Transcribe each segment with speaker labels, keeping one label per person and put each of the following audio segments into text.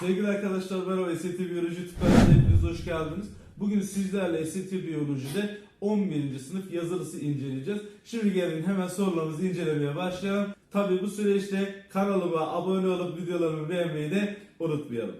Speaker 1: Sevgili arkadaşlar merhaba ST Biyoloji kanalına hepiniz hoş geldiniz. Bugün sizlerle ST Biyoloji'de 11. sınıf yazılısı inceleyeceğiz. Şimdi gelin hemen sorularımızı incelemeye başlayalım. Tabi bu süreçte kanalıma abone olup videolarımı beğenmeyi de unutmayalım.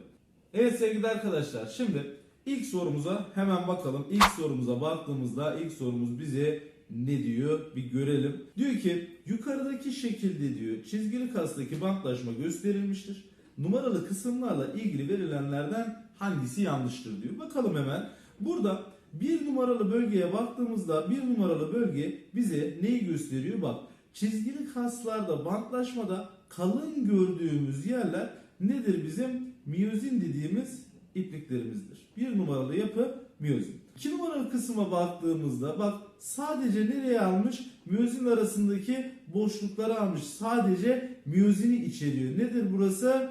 Speaker 1: Evet sevgili arkadaşlar şimdi ilk sorumuza hemen bakalım. İlk sorumuza baktığımızda ilk sorumuz bize ne diyor bir görelim. Diyor ki yukarıdaki şekilde diyor çizgili kastaki bantlaşma gösterilmiştir. Numaralı kısımlarla ilgili verilenlerden hangisi yanlıştır diyor. Bakalım hemen. Burada bir numaralı bölgeye baktığımızda bir numaralı bölge bize neyi gösteriyor? Bak çizgili kaslarda bantlaşmada kalın gördüğümüz yerler nedir bizim? Miyozin dediğimiz ipliklerimizdir. Bir numaralı yapı miyozin. İki numaralı kısma baktığımızda bak sadece nereye almış? Miyozin arasındaki boşlukları almış. Sadece miyozini içeriyor. Nedir burası?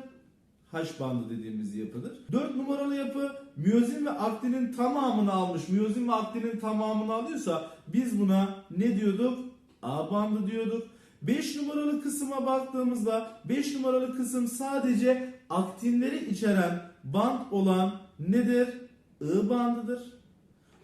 Speaker 1: H bandı dediğimiz yapıdır. 4 numaralı yapı miyozin ve aktinin tamamını almış. Miyozin ve aktinin tamamını alıyorsa biz buna ne diyorduk? A bandı diyorduk. 5 numaralı kısma baktığımızda 5 numaralı kısım sadece aktinleri içeren band olan nedir? I bandıdır.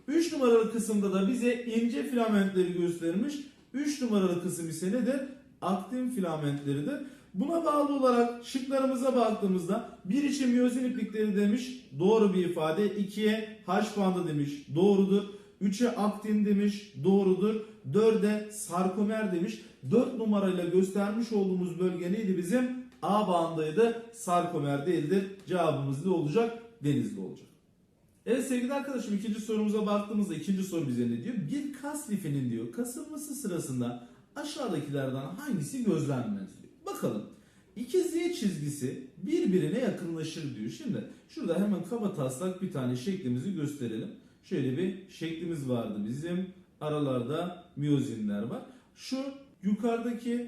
Speaker 1: 3 numaralı kısımda da bize ince filamentleri göstermiş. 3 numaralı kısım ise nedir? Aktin filamentleridir. Buna bağlı olarak şıklarımıza baktığımızda bir için miyozin iplikleri demiş. Doğru bir ifade. 2'ye H bandı demiş. Doğrudur. 3'e aktin demiş. Doğrudur. 4'e sarkomer demiş. 4 numarayla göstermiş olduğumuz bölge neydi bizim? A bandıydı. Sarkomer değildir. Cevabımız ne olacak? Denizli olacak. Evet sevgili arkadaşım ikinci sorumuza baktığımızda ikinci soru bize ne diyor? Bir kas lifinin diyor kasılması sırasında aşağıdakilerden hangisi gözlenmez. Bakalım. İki z çizgisi birbirine yakınlaşır diyor. Şimdi şurada hemen kaba taslak bir tane şeklimizi gösterelim. Şöyle bir şeklimiz vardı bizim. Aralarda miyozinler var. Şu yukarıdaki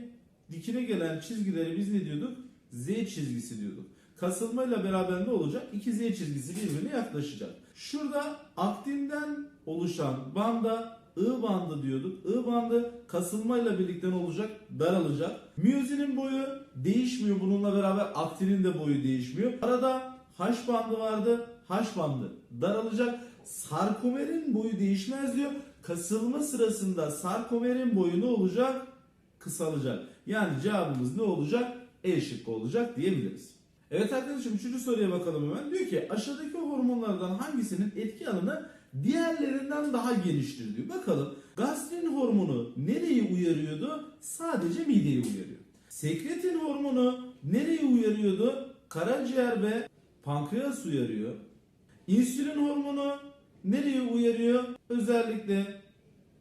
Speaker 1: dikine gelen çizgileri biz ne diyorduk? Z çizgisi diyorduk. Kasılmayla beraber ne olacak? İki Z çizgisi birbirine yaklaşacak. Şurada aktinden oluşan banda I bandı diyorduk. I bandı kasılmayla birlikte ne olacak? Daralacak. Miyozinin boyu değişmiyor. Bununla beraber aktinin de boyu değişmiyor. Arada H bandı vardı. H bandı daralacak. Sarkomerin boyu değişmez diyor. Kasılma sırasında sarkomerin boyu ne olacak? Kısalacak. Yani cevabımız ne olacak? E şıkkı olacak diyebiliriz. Evet arkadaşım üçüncü soruya bakalım hemen. Diyor ki aşağıdaki hormonlardan hangisinin etki alanı diğerlerinden daha geniştir diyor. Bakalım gastrin hormonu nereyi uyarıyordu? Sadece mideyi uyarıyor. Sekretin hormonu nereyi uyarıyordu? Karaciğer ve pankreas uyarıyor. İnsülin hormonu nereyi uyarıyor? Özellikle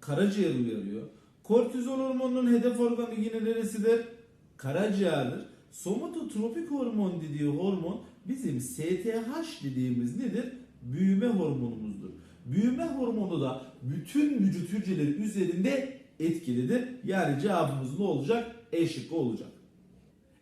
Speaker 1: karaciğer uyarıyor. Kortizol hormonunun hedef organı yine neresidir? Karaciğerdir. Somatotropik hormon dediği hormon bizim STH dediğimiz nedir? Büyüme hormonumuzdur. Büyüme hormonu da bütün vücut hücreleri üzerinde etkilidir. Yani cevabımız ne olacak? E şıkkı olacak.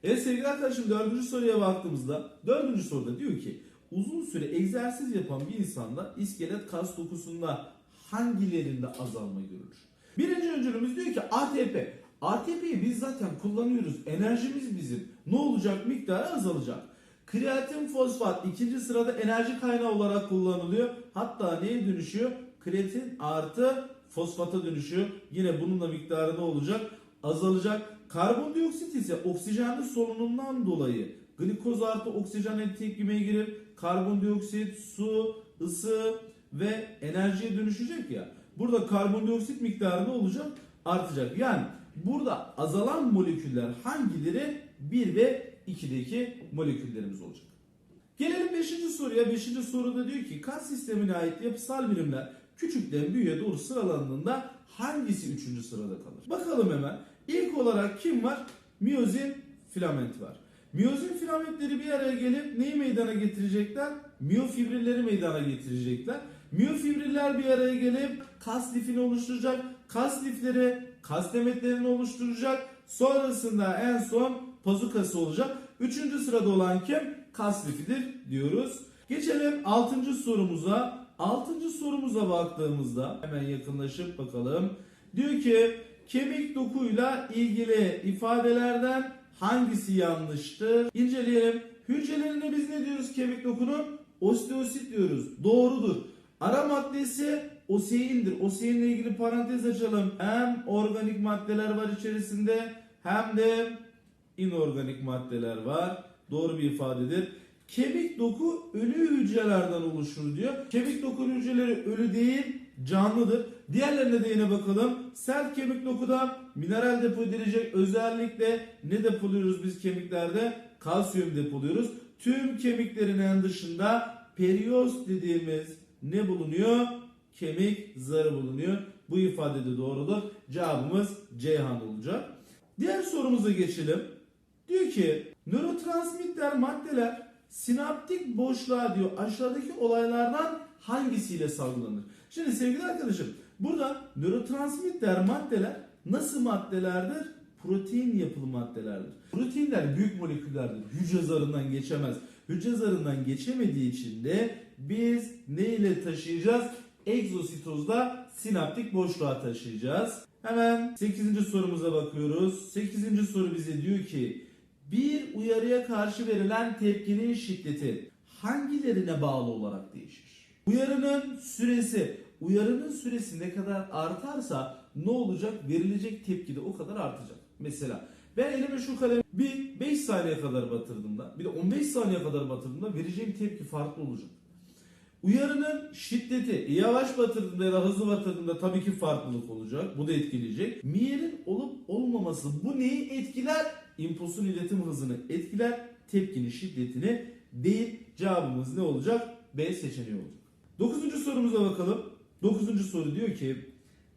Speaker 1: Evet sevgili arkadaşım dördüncü soruya baktığımızda dördüncü soruda diyor ki uzun süre egzersiz yapan bir insanda iskelet kas dokusunda hangilerinde azalma görülür? Birinci öncülümüz diyor ki ATP. ATP'yi biz zaten kullanıyoruz. Enerjimiz bizim. Ne olacak? Miktarı azalacak. Kreatin fosfat ikinci sırada enerji kaynağı olarak kullanılıyor. Hatta neye dönüşüyor? Kreatin artı fosfata dönüşüyor. Yine bunun da miktarı ne olacak? Azalacak. Karbondioksit ise oksijenli solunumdan dolayı glikoz artı oksijen tepkimeye girir. Karbondioksit, su, ısı ve enerjiye dönüşecek ya. Burada karbondioksit miktarı ne olacak? Artacak. Yani burada azalan moleküller hangileri? 1 ve 2'deki moleküllerimiz olacak. Gelelim 5. soruya. 5. soruda diyor ki kas sistemine ait yapısal birimler küçükten büyüğe doğru sıralandığında hangisi 3. sırada kalır? Bakalım hemen. İlk olarak kim var? Miyozin filament var. Miyozin filamentleri bir araya gelip neyi meydana getirecekler? Miyofibrilleri meydana getirecekler. Miyofibriller bir araya gelip kas lifini oluşturacak. Kas lifleri kas demetlerini oluşturacak. Sonrasında en son pazu kası olacak. Üçüncü sırada olan kim? Kas lifidir diyoruz. Geçelim altıncı sorumuza. Altıncı sorumuza baktığımızda hemen yakınlaşıp bakalım. Diyor ki kemik dokuyla ilgili ifadelerden hangisi yanlıştır? İnceleyelim. Hücrelerine biz ne diyoruz kemik dokunun? Osteosit diyoruz. Doğrudur. Ara maddesi oseindir. Oseinle ilgili parantez açalım. Hem organik maddeler var içerisinde hem de inorganik maddeler var. Doğru bir ifadedir. Kemik doku ölü hücrelerden oluşur diyor. Kemik doku hücreleri ölü değil, canlıdır. Diğerlerine de yine bakalım. Sert kemik dokuda mineral depo edilecek özellikle ne depoluyoruz biz kemiklerde? Kalsiyum depoluyoruz. Tüm kemiklerin en dışında periost dediğimiz ne bulunuyor? Kemik zarı bulunuyor. Bu ifade de doğrudur. Cevabımız Ceyhan olacak. Diğer sorumuza geçelim. Diyor ki nörotransmitter maddeler sinaptik boşluğa diyor aşağıdaki olaylardan hangisiyle salgılanır? Şimdi sevgili arkadaşım burada nörotransmitter maddeler nasıl maddelerdir? Protein yapılı maddelerdir. Proteinler büyük moleküllerdir. Hücre zarından geçemez. Hücre zarından geçemediği için de biz ne ile taşıyacağız? Egzositozda sinaptik boşluğa taşıyacağız. Hemen 8. sorumuza bakıyoruz. 8. soru bize diyor ki bir uyarıya karşı verilen tepkinin şiddeti hangilerine bağlı olarak değişir? Uyarının süresi, uyarının süresi ne kadar artarsa ne olacak? Verilecek tepki de o kadar artacak. Mesela ben elime şu kalemi bir 5 saniye kadar batırdığımda, bir de 15 saniye kadar batırdığımda vereceğim tepki farklı olacak. Uyarının şiddeti yavaş batırdığında ya da hızlı batırdığında tabii ki farklılık olacak. Bu da etkileyecek. Miyelin olup olmaması bu neyi etkiler? İmpulsun iletim hızını etkiler. Tepkinin şiddetini değil. Cevabımız ne olacak? B seçeneği olacak. Dokuzuncu sorumuza bakalım. Dokuzuncu soru diyor ki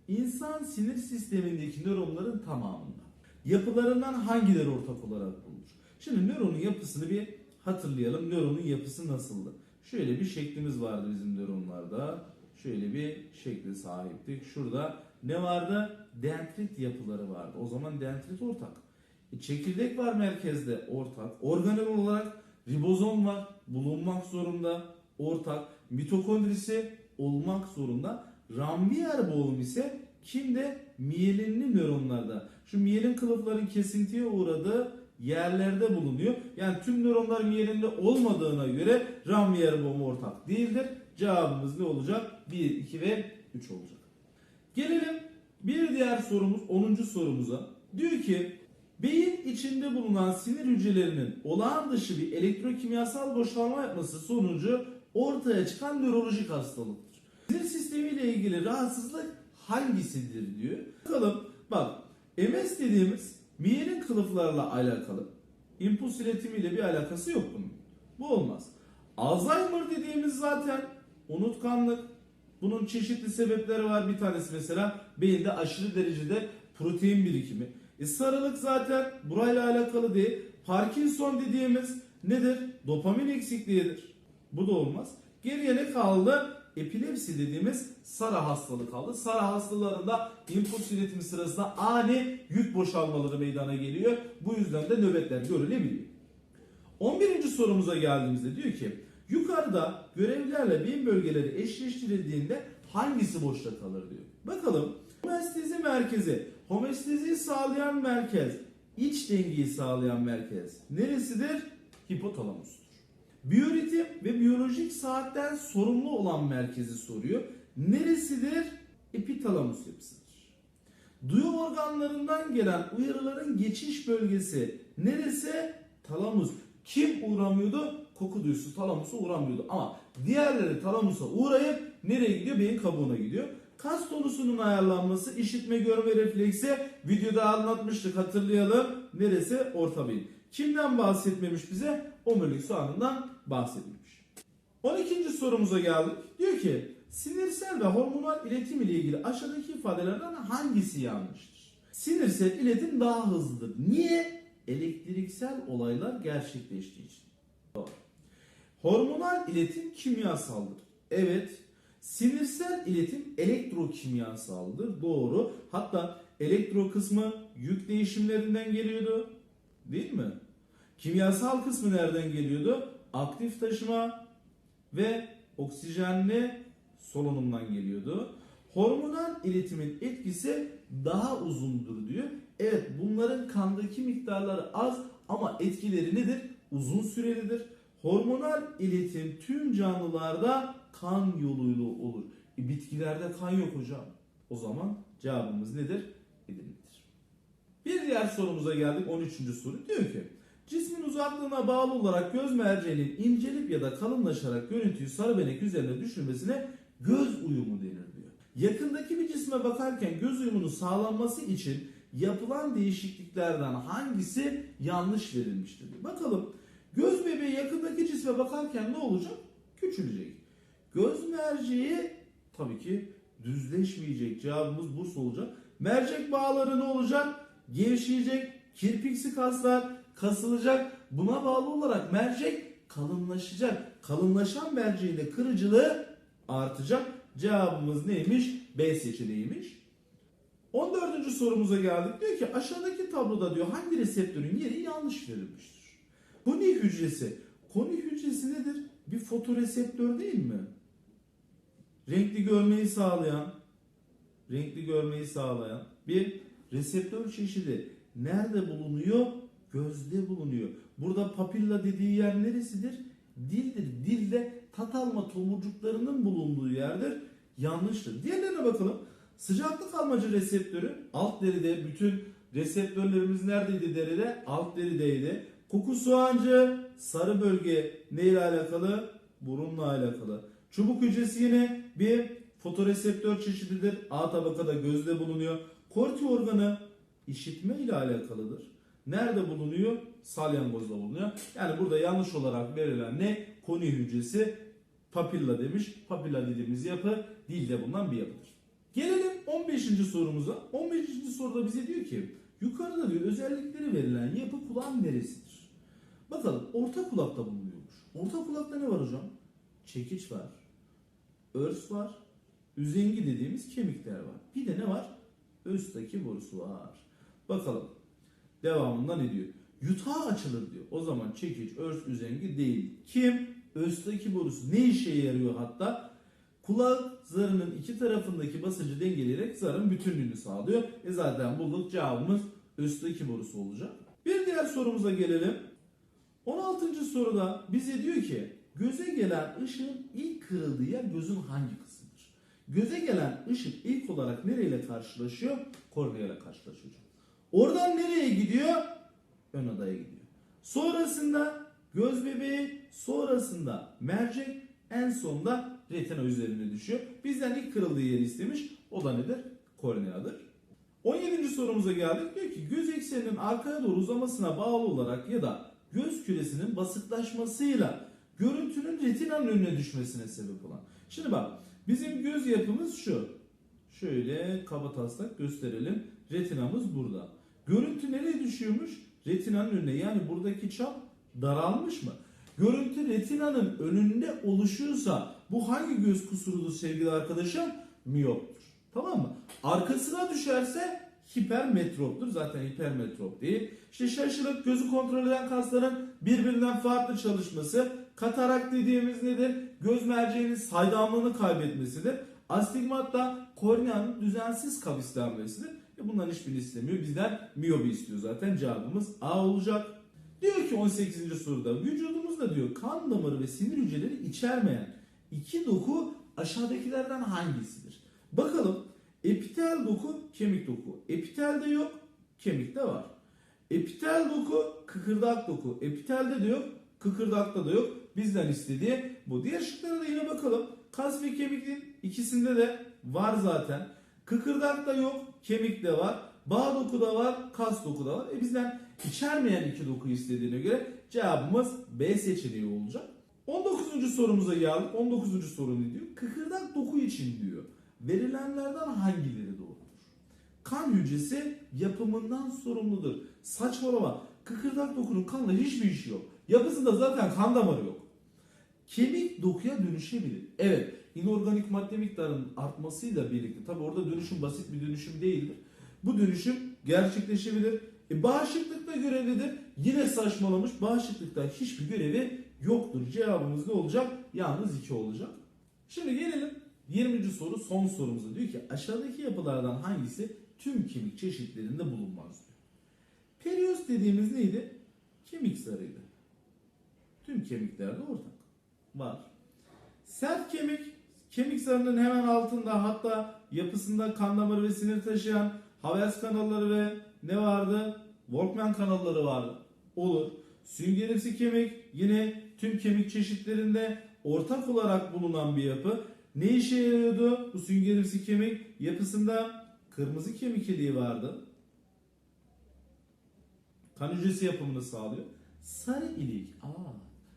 Speaker 1: insan sinir sistemindeki nöronların tamamında yapılarından hangileri ortak olarak bulunur? Şimdi nöronun yapısını bir hatırlayalım. Nöronun yapısı nasıldı? Şöyle bir şeklimiz vardı bizim nöronlarda. Şöyle bir şekle sahiptik. Şurada ne vardı? Dendrit yapıları vardı. O zaman dendrit ortak. E, çekirdek var merkezde ortak. Organel olarak ribozom var. Bulunmak zorunda. Ortak. Mitokondrisi olmak zorunda. Rambiyer boğum ise kimde? Miyelinli nöronlarda. Şu miyelin kılıfların kesintiye uğradığı yerlerde bulunuyor. Yani tüm nöronlar miyelinde olmadığına göre Rambier boğumu ortak değildir. Cevabımız ne olacak? 1, 2 ve 3 olacak. Gelelim bir diğer sorumuz 10. sorumuza. Diyor ki beyin içinde bulunan sinir hücrelerinin olağan dışı bir elektrokimyasal boşalma yapması sonucu ortaya çıkan nörolojik hastalıktır. Sinir sistemiyle ilgili rahatsızlık hangisidir diyor. Bakalım bak MS dediğimiz miyelin kılıflarla alakalı. İmpuls iletimiyle bir alakası yok bunun. Bu olmaz. Alzheimer dediğimiz zaten unutkanlık. Bunun çeşitli sebepleri var. Bir tanesi mesela beyinde aşırı derecede protein birikimi. E sarılık zaten burayla alakalı değil. Parkinson dediğimiz nedir? Dopamin eksikliğidir. Bu da olmaz. Geriye ne kaldı? Epilepsi dediğimiz SARA hastalığı kaldı. SARA hastalarında impuls iletimi sırasında ani yük boşalmaları meydana geliyor. Bu yüzden de nöbetler görülebiliyor. 11. sorumuza geldiğimizde diyor ki yukarıda görevlerle beyin bölgeleri eşleştirildiğinde hangisi boşta kalır diyor. Bakalım homestezi merkezi, homesteziyi sağlayan merkez, iç dengeyi sağlayan merkez neresidir? Hipotalamustur. Biyoritim ve biyolojik saatten sorumlu olan merkezi soruyor. Neresidir? Epitalamus yapısıdır. Duyu organlarından gelen uyarıların geçiş bölgesi neresi? Talamus. Kim uğramıyordu? Koku duyusu talamusa uğramıyordu. Ama diğerleri talamusa uğrayıp nereye gidiyor? Beyin kabuğuna gidiyor. Kas tonusunun ayarlanması, işitme görme refleksi videoda anlatmıştık hatırlayalım. Neresi? Orta beyin. Kimden bahsetmemiş bize? Omurilik soğanından bahsetmemiş. 12. sorumuza geldik. Diyor ki sinirsel ve hormonal iletim ile ilgili aşağıdaki ifadelerden hangisi yanlıştır? Sinirsel iletim daha hızlıdır. Niye? Elektriksel olaylar gerçekleştiği için. Doğru. Hormonal iletim kimyasaldır. Evet. Sinirsel iletim elektrokimyasaldır. Doğru. Hatta elektro kısmı yük değişimlerinden geliyordu. Değil mi? Kimyasal kısmı nereden geliyordu? Aktif taşıma ve oksijenli solunumdan geliyordu. Hormonal iletimin etkisi daha uzundur diyor. Evet bunların kandaki miktarları az ama etkileri nedir? Uzun sürelidir. Hormonal iletim tüm canlılarda kan yoluyla olur. E, bitkilerde kan yok hocam. O zaman cevabımız nedir? Edirne'dir. Bir diğer sorumuza geldik 13. soru. Diyor ki cismin uzaklığına bağlı olarak göz merceğinin incelip ya da kalınlaşarak görüntüyü sarı benek üzerine düşürmesine göz uyumu denir diyor. Yakındaki bir cisme bakarken göz uyumunun sağlanması için yapılan değişikliklerden hangisi yanlış verilmiştir. Bakalım göz bebeği yakındaki cisme bakarken ne olacak? Küçülecek. Göz merceği tabii ki düzleşmeyecek. Cevabımız Bursa olacak. Mercek bağları ne olacak? Gevşeyecek. Kirpiksi kaslar kasılacak. Buna bağlı olarak mercek kalınlaşacak. Kalınlaşan merceğin de kırıcılığı artacak. Cevabımız neymiş? B seçeneğiymiş. 14. sorumuza geldik. Diyor ki aşağıdaki tabloda diyor hangi reseptörün yeri yanlış verilmiştir? Koni hücresi. Koni hücresi nedir? Bir fotoreseptör değil mi? Renkli görmeyi sağlayan, renkli görmeyi sağlayan bir reseptör çeşidi. Nerede bulunuyor? Gözde bulunuyor. Burada papilla dediği yer neresidir? Dildir. Dilde tat alma tomurcuklarının bulunduğu yerdir. Yanlıştır. Diğerlerine bakalım. Sıcaklık almacı reseptörü alt deride bütün reseptörlerimiz neredeydi deride? Alt derideydi. Koku soğancı sarı bölge neyle alakalı? Burunla alakalı. Çubuk hücresi yine bir fotoreseptör çeşididir. A tabakada gözde bulunuyor. Korti organı işitme ile alakalıdır. Nerede bulunuyor? Salyangozda bulunuyor. Yani burada yanlış olarak verilen ne? Koni hücresi papilla demiş. Papilla dediğimiz yapı dilde bulunan bir yapıdır. Gelelim 15. sorumuza. 15. soruda bize diyor ki yukarıda diyor özellikleri verilen yapı kulağın neresidir? Bakalım orta kulakta bulunuyormuş. Orta kulakta ne var hocam? Çekiç var. Örs var. Üzengi dediğimiz kemikler var. Bir de ne var? Üstteki borusu var. Bakalım. Devamında ne diyor? Yutağı açılır diyor. O zaman çekiç, örs, üzengi değil. Kim? Üstteki borusu. Ne işe yarıyor hatta? Kulak zarının iki tarafındaki basıncı dengeleyerek zarın bütünlüğünü sağlıyor. E zaten bulduk cevabımız üstteki borusu olacak. Bir diğer sorumuza gelelim. 16. soruda bize diyor ki göze gelen ışığın ilk kırıldığı yer gözün hangi kısmıdır? Göze gelen ışık ilk olarak nereyle karşılaşıyor? Kornea ile karşılaşıyor. Oradan nereye gidiyor? Ön odaya gidiyor. Sonrasında göz bebeği, sonrasında mercek, en sonunda retina üzerine düşüyor. Bizden ilk kırıldığı yeri istemiş. O da nedir? Korneadır. 17. sorumuza geldik. Diyor ki göz ekseninin arkaya doğru uzamasına bağlı olarak ya da göz küresinin basıklaşmasıyla görüntünün retinanın önüne düşmesine sebep olan. Şimdi bak bizim göz yapımız şu. Şöyle kaba taslak gösterelim. Retinamız burada. Görüntü nereye düşüyormuş? Retinanın önüne. Yani buradaki çap daralmış mı? Görüntü retinanın önünde oluşuyorsa bu hangi göz kusurudur sevgili arkadaşım? Miyoptur. Tamam mı? Arkasına düşerse hipermetroptur. Zaten hipermetrop değil. İşte şaşırıp gözü kontrol eden kasların birbirinden farklı çalışması. Katarak dediğimiz nedir? Göz merceğinin saydamlığını kaybetmesidir. Astigmat da korneanın düzensiz kavislenmesidir. E bunların hiçbirini istemiyor. Bizden miyobi istiyor zaten. Cevabımız A olacak. Diyor ki 18. soruda vücudumuzda diyor kan damarı ve sinir hücreleri içermeyen iki doku aşağıdakilerden hangisidir? Bakalım epitel doku kemik doku. Epitelde yok kemikte var. Epitel doku kıkırdak doku. Epitelde de yok kıkırdakta da yok. Bizden istediği bu. Diğer şıklara da yine bakalım. Kas ve kemikin ikisinde de var zaten. Kıkırdak da yok kemik de var. Bağ doku da var, kas doku da var. E bizden içermeyen iki doku istediğine göre cevabımız B seçeneği olacak. 19. sorumuza geldik. 19. soru ne diyor? Kıkırdak doku için diyor. Verilenlerden hangileri doğrudur? Kan hücresi yapımından sorumludur. Saçmalama. Kıkırdak dokunun kanla hiçbir işi yok. Yapısında zaten kan damarı yok. Kemik dokuya dönüşebilir. Evet, inorganik madde miktarının artmasıyla birlikte tabi orada dönüşüm basit bir dönüşüm değildir. Bu dönüşüm gerçekleşebilir. E, bağışıklıkta görevlidir. Yine saçmalamış. Bağışıklıkta hiçbir görevi yoktur. Cevabımız ne olacak? Yalnız 2 olacak. Şimdi gelelim 20. soru son sorumuza. Diyor ki aşağıdaki yapılardan hangisi tüm kemik çeşitlerinde bulunmaz Periost dediğimiz neydi? Kemik zarıydı. tüm kemiklerde ortak. Var. Sert kemik, kemik zarının hemen altında hatta yapısında kan damarı ve sinir taşıyan Havers kanalları ve ne vardı? Volkmann kanalları vardı. Olur. Süngerimsi kemik yine tüm kemik çeşitlerinde ortak olarak bulunan bir yapı. Ne işe yarıyordu bu süngerimsi kemik? Yapısında kırmızı kemik iliği vardı. Kan hücresi yapımını sağlıyor. Sarı ilik. Aa.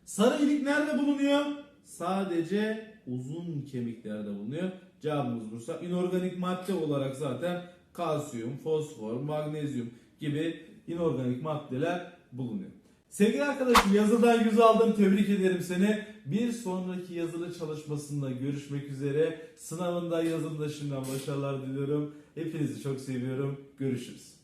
Speaker 1: Sarı ilik nerede bulunuyor? Sadece uzun kemiklerde bulunuyor. Cevabımız Bursa. İnorganik madde olarak zaten kalsiyum, fosfor, magnezyum gibi inorganik maddeler bulunuyor. Sevgili arkadaşım yazıdan yüz aldım. Tebrik ederim seni. Bir sonraki yazılı çalışmasında görüşmek üzere. Sınavında yazımda şimdiden başarılar diliyorum. Hepinizi çok seviyorum. Görüşürüz.